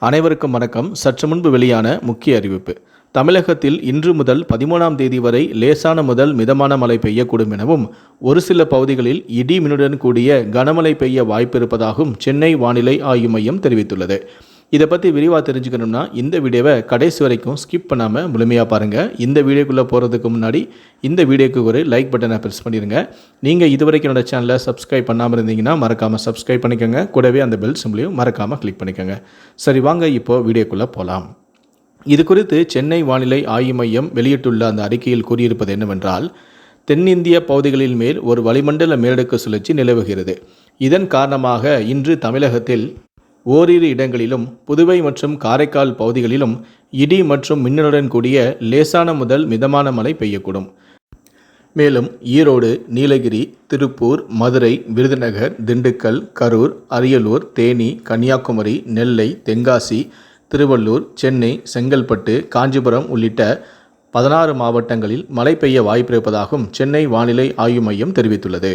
அனைவருக்கும் வணக்கம். சற்று முன்பு வெளியான முக்கிய அறிவிப்பு. தமிழகத்தில் இன்று முதல் பதிமூணாம் தேதி வரை லேசான முதல் மிதமான மழை பெய்யக்கூடும் எனவும் ஒரு சில பகுதிகளில் இடி மின்னுடன் கூடிய கனமழை பெய்ய வாய்ப்பு இருப்பதாகவும் சென்னை வானிலை ஆய்வு மையம் தெரிவித்துள்ளது. இதை பற்றி விரிவாக தெரிஞ்சுக்கணும்னா இந்த வீடியோவை கடைசி வரைக்கும் ஸ்கிப் பண்ணாமல் முழுமையாக பாருங்கள் இந்த வீடியோக்குள்ளே போகிறதுக்கு முன்னாடி இந்த வீடியோக்கு ஒரு லைக் பட்டனை ப்ரெஸ் பண்ணிடுங்க நீங்கள் இது வரைக்கும் என்னோட சேனலை சப்ஸ்கிரைப் பண்ணாமல் இருந்தீங்கன்னா மறக்காமல் சப்ஸ்கிரைப் பண்ணிக்கோங்க. கூடவே அந்த பெல் சிம்லையும் மறக்காமல் கிளிக் பண்ணிக்கோங்க. சரி வாங்க இப்போது வீடியோக்குள்ளே போகலாம் இது குறித்து சென்னை வானிலை ஆய்வு மையம் வெளியிட்டுள்ள அந்த அறிக்கையில் கூறியிருப்பது என்னவென்றால் தென்னிந்திய பகுதிகளின் மேல் ஒரு வளிமண்டல மேலடுக்கு சுழற்சி நிலவுகிறது. இதன் காரணமாக இன்று தமிழகத்தில் ஓரிரு இடங்களிலும் புதுவை மற்றும் காரைக்கால் பகுதிகளிலும் இடி மற்றும் மின்னலுடன் கூடிய லேசான முதல் மிதமான மழை பெய்யக்கூடும். மேலும் ஈரோடு நீலகிரி திருப்பூர் மதுரை விருதுநகர் திண்டுக்கல் கரூர் அரியலூர் தேனி கன்னியாகுமரி நெல்லை தென்காசி திருவள்ளூர் சென்னை செங்கல்பட்டு காஞ்சிபுரம் உள்ளிட்ட பதினாறு மாவட்டங்களில் மழை பெய்ய வாய்ப்பிருப்பதாகவும் சென்னை வானிலை ஆய்வு மையம் தெரிவித்துள்ளது.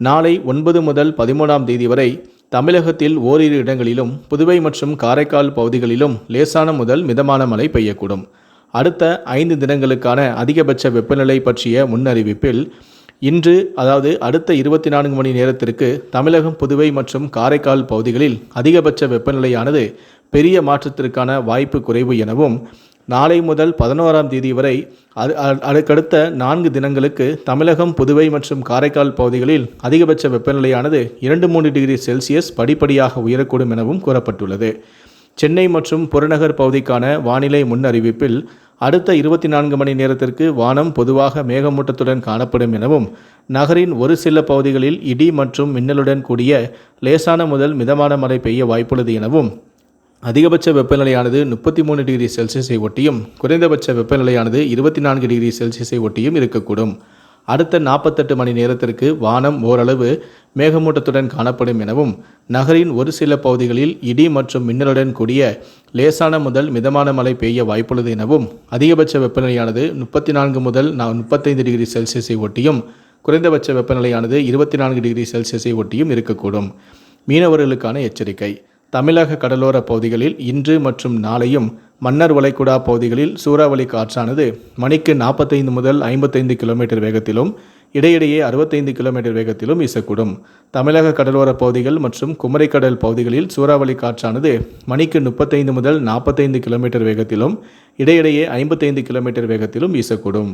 நாளை ஒன்பது முதல் பதிமூணாம் தேதி வரை தமிழகத்தில் ஓரிரு இடங்களிலும் புதுவை மற்றும் காரைக்கால் பகுதிகளிலும் லேசான முதல் மிதமான மழை பெய்யக்கூடும். அடுத்த ஐந்து தினங்களுக்கான அதிகபட்ச வெப்பநிலை பற்றிய முன்னறிவிப்பில் இன்று அதாவது அடுத்த இருபத்தி நான்கு மணி நேரத்திற்கு தமிழகம் புதுவை மற்றும் காரைக்கால் பகுதிகளில் அதிகபட்ச வெப்பநிலையானது பெரிய மாற்றத்திற்கான வாய்ப்பு குறைவு எனவும் நாளை முதல் பதினோராம் தேதி வரை அது அதுக்கடுத்த நான்கு தினங்களுக்கு தமிழகம் புதுவை மற்றும் காரைக்கால் பகுதிகளில் அதிகபட்ச வெப்பநிலையானது இரண்டு மூன்று டிகிரி செல்சியஸ் படிப்படியாக உயரக்கூடும் எனவும் கூறப்பட்டுள்ளது. சென்னை மற்றும் புறநகர் பகுதிக்கான வானிலை முன்னறிவிப்பில் அடுத்த இருபத்தி நான்கு மணி நேரத்திற்கு வானம் பொதுவாக மேகமூட்டத்துடன் காணப்படும் எனவும் நகரின் ஒரு சில பகுதிகளில் இடி மற்றும் மின்னலுடன் கூடிய லேசான முதல் மிதமான மழை பெய்ய வாய்ப்புள்ளது எனவும் அதிகபட்ச வெப்பநிலையானது முப்பத்தி மூணு டிகிரி செல்சியஸை ஒட்டியும் குறைந்தபட்ச வெப்பநிலையானது இருபத்தி நான்கு டிகிரி செல்சியஸை ஒட்டியும் இருக்கக்கூடும். அடுத்த நாற்பத்தெட்டு மணி நேரத்திற்கு வானம் ஓரளவு மேகமூட்டத்துடன் காணப்படும் எனவும் நகரின் ஒரு சில பகுதிகளில் இடி மற்றும் மின்னலுடன் கூடிய லேசான முதல் மிதமான மழை பெய்ய வாய்ப்புள்ளது எனவும் அதிகபட்ச வெப்பநிலையானது முப்பத்தி நான்கு முதல் நா- முப்பத்தைந்து டிகிரி செல்சியஸை ஒட்டியும் குறைந்தபட்ச வெப்பநிலையானது இருபத்தி நான்கு டிகிரி செல்சியஸை ஒட்டியும் இருக்கக்கூடும். மீனவர்களுக்கான எச்சரிக்கை. தமிழக கடலோர பகுதிகளில் இன்று மற்றும் நாளையும் மன்னர் வளைகுடா பகுதிகளில் சூறாவளி காற்றானது மணிக்கு நாற்பத்தைந்து முதல் ஐம்பத்தைந்து கிலோமீட்டர் வேகத்திலும் இடையிடையே அறுபத்தைந்து கிலோமீட்டர் வேகத்திலும் வீசக்கூடும். தமிழக கடலோர பகுதிகள் மற்றும் குமரிக்கடல் பகுதிகளில் சூறாவளி காற்றானது மணிக்கு முப்பத்தைந்து முதல் நாற்பத்தைந்து கிலோமீட்டர் வேகத்திலும் இடையிடையே ஐம்பத்தைந்து கிலோமீட்டர் வேகத்திலும் வீசக்கூடும்.